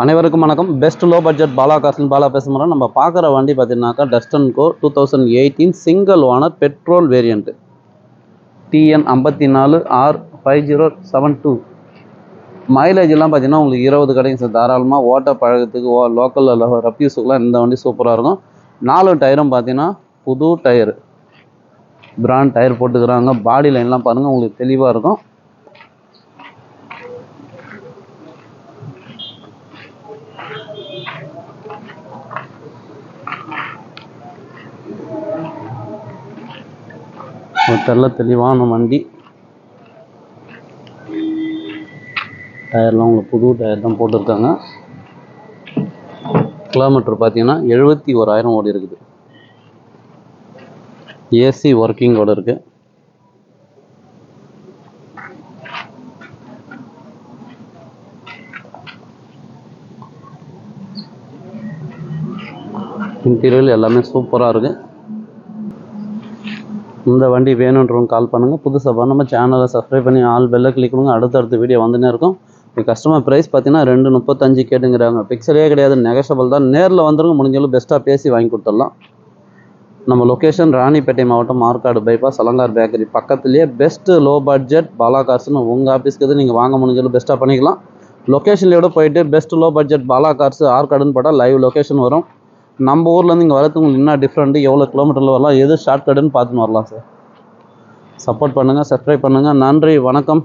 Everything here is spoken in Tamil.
அனைவருக்கும் வணக்கம். பெஸ்ட் லோ பட்ஜெட் பாலா காசின் பாலா பேசுகிறோம் நம்ம பார்க்குற வண்டி பார்த்தீங்கன்னாக்கா Datsun Go two thousand eighteen single owner petrol variant TN ஐம்பத்தி நாலு R five zero seven two மைலேஜ்லாம் பார்த்தீங்கன்னா உங்களுக்கு இருபது கிடைக்கும் சார். தாராளமாக ஓட்ட பழகத்துக்கு ஓ லோக்கலில் ரப்யூஸுக்குலாம் இந்த வண்டி சூப்பராக இருக்கும். நாலு டயரும் பார்த்தீங்கன்னா புது டயரு பிராண்ட் டயர் போட்டுக்கிறாங்க. பாடி லைன்லாம் பாருங்கள் உங்களுக்கு தெளிவாக இருக்கும். நல்ல தெளிவான வண்டி. டயர்லாம் உங்களுக்கு புது டயர் தான் போட்டிருக்காங்க. கிலோமீட்டர் பார்த்தீங்கன்னா எழுபத்தி ஓராயிரம் ஓடி இருக்குது. ஏசி ஒர்க்கிங்கோட இருக்கு. இன்டீரியல் எல்லாமே சூப்பராக இருக்குது இந்த வண்டி வேணுன்றவங்க கால் பண்ணுங்கள் புதுசாக நம்ம சேனலை சப்ஸ்கிரைப் பண்ணி ஆல் பெல்லை கிளிக் பண்ணுங்க அடுத்தடுத்த வீடியோ வந்துனே இருக்கும். இப்போ கஸ்டமர் ப்ரைஸ் பார்த்தீங்கன்னா ரெண்டு முப்பத்தஞ்சு கேட்டுங்கிறாங்க. பிக்சலே கிடையாது நெகஷபிள் தான். நேரில் வந்துருங்க முடிஞ்சளவு பெஸ்ட்டாக பேசி வாங்கி கொடுத்துடலாம். நம்ம லொக்கேஷன் ராணிப்பேட்டை மாவட்டம் மார்க்காடு பைபாஸ் அலங்கார் பேக்கரி பக்கத்துலேயே பெஸ்ட்டு லோ பட்ஜெட் பாலா கார்ஸ்னு உங்கள் ஆஃபீஸ்க்கு எது நீங்கள் வாங்க முடிஞ்சளவு பெஸ்ட்டாக பண்ணிக்கலாம். லொக்கேஷன்லையோட போயிட்டு best low budget Bala cars ஆர்காடுன்னு போட்டால் லைவ் லொக்கேஷன் வரும். நம்ம ஊர்லேருந்து இங்கே வரதுக்கு உங்களுக்கு என்ன டிஃப்ரெண்ட்டு எவ்வளோ கிலோமீட்டரில் வரலாம்? எது ஷார்ட்கட்டுன்னு பார்த்துன்னு வரலாம் சார் சப்போர்ட் பண்ணுங்கள் சப்ஸ்கிரைப் பண்ணுங்கள் நன்றி வணக்கம்.